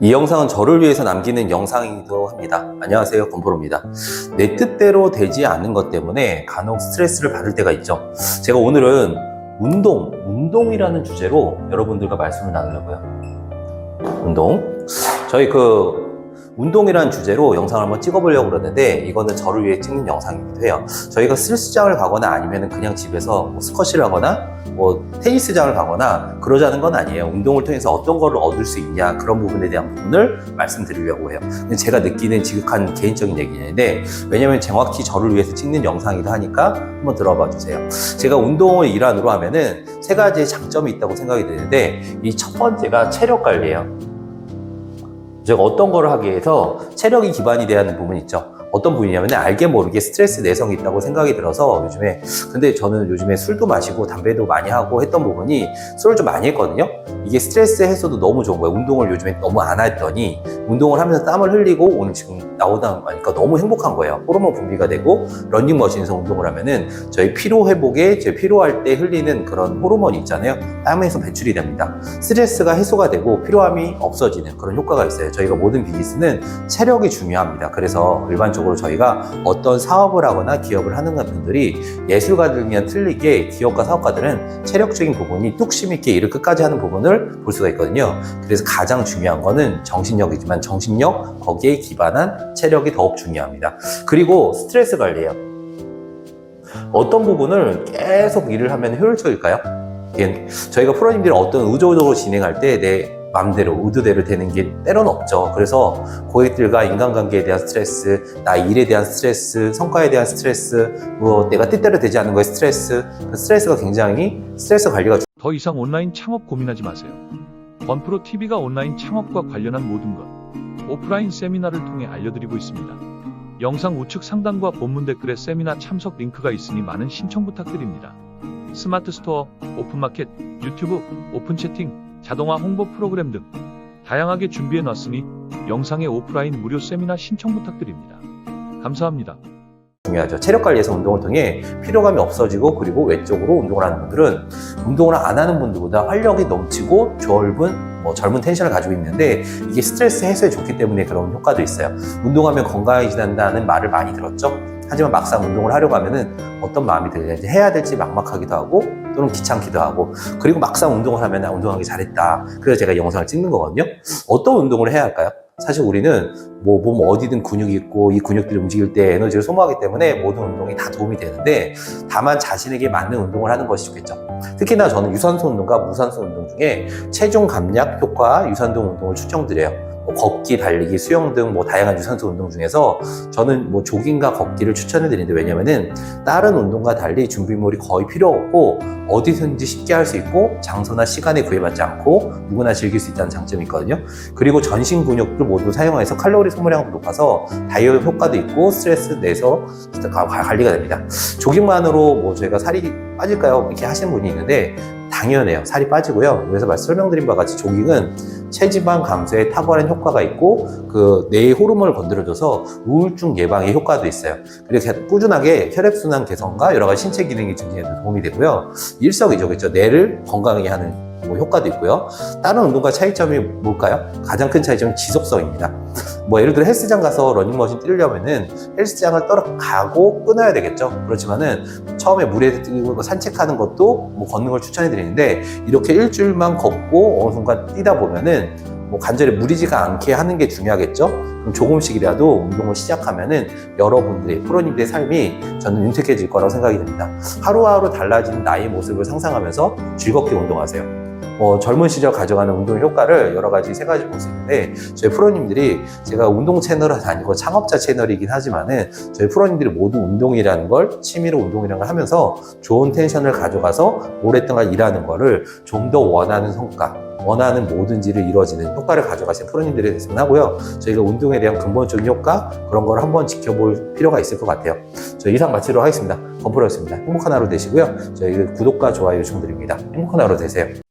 이 영상은 저를 위해서 남기는 영상이기도 합니다. 안녕하세요, 건프로입니다. 내 뜻대로 되지 않는 것 때문에 간혹 스트레스를 받을 때가 있죠. 제가 오늘은 운동, 운동이라는 주제로 여러분들과 말씀을 나누려고요. 운동. 저희 그 운동이라는 주제로 영상을 한번 찍어보려고 그러는데 이거는 저를 위해 찍는 영상이기도 해요. 저희가 헬스장을 가거나 아니면 그냥 집에서 뭐 스쿼시를 하거나 뭐 테니스장을 가거나 그러자는 건 아니에요. 운동을 통해서 어떤 거를 얻을 수 있냐 그런 부분에 대한 부분을 말씀드리려고 해요. 제가 느끼는 지극한 개인적인 얘기인데 왜냐면 정확히 저를 위해서 찍는 영상이기도 하니까 한번 들어봐 주세요. 제가 운동을 일환으로 하면은 세 가지의 장점이 있다고 생각이 드는데 이 첫 번째가 체력 관리예요. 제가 어떤 거를 하기 위해서 체력이 기반이 하는 부분이 있죠. 어떤 부분이냐면 알게 모르게 스트레스 내성이 있다고 생각이 들어서 요즘에 근데 저는 요즘에 술도 마시고 담배도 많이 하고 했던 부분이 술을 좀 많이 했거든요. 이게 스트레스 해소도 너무 좋은 거예요. 운동을 요즘에 너무 안 했더니 운동을 하면서 땀을 흘리고 오늘 지금 나오다 보니까 너무 행복한 거예요. 호르몬 분비가 되고 런닝머신에서 운동을 하면은 저희 피로 회복에 저희 피로할 때 흘리는 그런 호르몬이 있잖아요. 땀에서 배출이 됩니다. 스트레스가 해소가 되고 피로함이 없어지는 그런 효과가 있어요. 저희가 모든 비즈니스는 체력이 중요합니다. 그래서 일반적으로 저희가 어떤 사업을 하거나 기업을 하는 분들이 예술가들이랑 틀리게 기업가 사업가들은 체력적인 부분이 뚝심 있게 일을 끝까지 하는 부분을 볼 수가 있거든요. 그래서 가장 중요한 거는 정신력이지만 정신력 거기에 기반한 체력이 더욱 중요합니다. 그리고 스트레스 관리예요. 어떤 부분을 계속 일을 하면 효율적일까요? 이게 저희가 프로님들이 어떤 의도적으로 진행할 때 내 마음대로 의도대로 되는 게 때로는 없죠. 그래서 고객들과 인간관계에 대한 스트레스, 나 일에 대한 스트레스, 성과에 대한 스트레스, 뭐 내가 뜻대로 되지 않는 거에 스트레스, 그 스트레스가 굉장히 스트레스 관리가 더 이상 온라인 창업 고민하지 마세요. 건프로 TV가 온라인 창업과 관련한 모든 것, 오프라인 세미나를 통해 알려드리고 있습니다. 영상 우측 상단과 본문 댓글에 세미나 참석 링크가 있으니 많은 신청 부탁드립니다. 스마트 스토어, 오픈마켓, 유튜브, 오픈 채팅, 자동화 홍보 프로그램 등 다양하게 준비해 놨으니 영상의 오프라인 무료 세미나 신청 부탁드립니다. 감사합니다. 중요하죠. 체력 관리에서 운동을 통해 피로감이 없어지고 그리고 외적으로 운동을 하는 분들은 운동을 안 하는 분들보다 활력이 넘치고 젊은 뭐 젊은 텐션을 가지고 있는데 이게 스트레스 해소에 좋기 때문에 그런 효과도 있어요. 운동하면 건강해진다는 말을 많이 들었죠. 하지만 막상 운동을 하려고 하면은 어떤 마음이 들는지 해야 될지 막막하기도 하고 또는 귀찮기도 하고 그리고 막상 운동을 하면 아, 운동하기 잘했다. 그래서 제가 이 영상을 찍는 거거든요. 어떤 운동을 해야 할까요? 사실 우리는 뭐 몸 어디든 근육이 있고 이 근육들이 움직일 때 에너지를 소모하기 때문에 모든 운동이 다 도움이 되는데 다만 자신에게 맞는 운동을 하는 것이 좋겠죠. 특히나 저는 유산소 운동과 무산소 운동 중에 체중 감량 효과 유산소 운동을 추천드려요. 뭐 걷기, 달리기, 수영 등 뭐 다양한 유산소 운동 중에서 저는 뭐 조깅과 걷기를 추천해 드리는데 왜냐면은 다른 운동과 달리 준비물이 거의 필요 없고 어디든지 쉽게 할 수 있고 장소나 시간에 구애받지 않고 누구나 즐길 수 있다는 장점이 있거든요. 그리고 전신 근육도 모두 사용해서 칼로리 소모량도 높아서 다이어트 효과도 있고 스트레스 내서 관리가 됩니다. 조깅만으로 뭐 저희가 살이 빠질까요? 이렇게 하시는 분이 있는데 당연해요. 살이 빠지고요. 그래서 말씀 설명드린 바와 같이 조깅은 체지방 감소에 탁월한 효과가 있고 그 뇌의 호르몬을 건드려줘서 우울증 예방에 효과도 있어요. 그리고 꾸준하게 혈액순환 개선과 여러 가지 신체 기능이 증진에도 도움이 되고요. 일석이조겠죠. 뇌를 건강하게 하는 뭐 효과도 있고요. 다른 운동과 차이점이 뭘까요? 가장 큰 차이점은 지속성입니다. 뭐 예를 들어 헬스장 가서 러닝머신 뛰려면은 헬스장을 떨어 가고 끊어야 되겠죠. 그렇지만은 처음에 물에 뛰고 산책하는 것도 뭐 걷는 걸 추천해 드리는데 이렇게 일주일만 걷고 어느 순간 뛰다 보면은 뭐 관절에 무리지가 않게 하는 게 중요하겠죠. 그럼 조금씩이라도 운동을 시작하면은 여러분들의 프로님들의 삶이 저는 윤택해질 거라고 생각이 듭니다. 하루하루 달라진 나의 모습을 상상하면서 즐겁게 운동하세요. 뭐 젊은 시절 가져가는 운동 효과를 여러 가지 세 가지 볼 수 있는데 저희 프로님들이 제가 운동 채널은 아니고 창업자 채널이긴 하지만은 저희 프로님들이 모두 운동이라는 걸 취미로 운동이라는 걸 하면서 좋은 텐션을 가져가서 오랫동안 일하는 거를 좀 더 원하는 성과 원하는 뭐든지를 이루어지는 효과를 가져가신 프로님들이 됐으면 하고요. 저희가 운동에 대한 근본적인 효과 그런 걸 한번 지켜볼 필요가 있을 것 같아요. 저 이상 마치도록 하겠습니다. 건프로였습니다. 행복한 하루 되시고요. 저희 구독과 좋아요 요청드립니다. 행복한 하루 되세요.